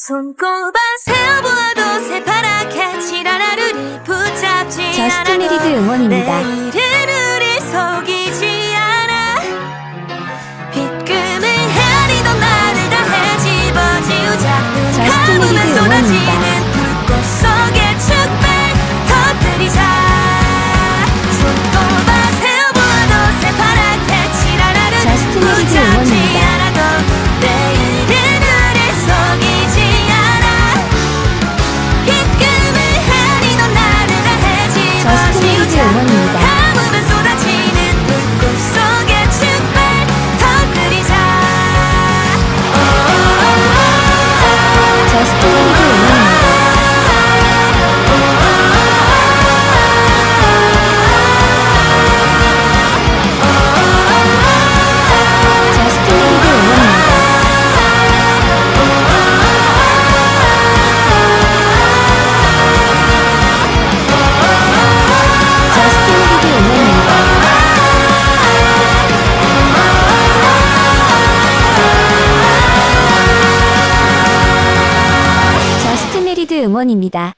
손꼽아 세어보아도 새파랗게 지랄하루를 붙잡지 저스트메리드 응원입니다. 밴드 응원입니다.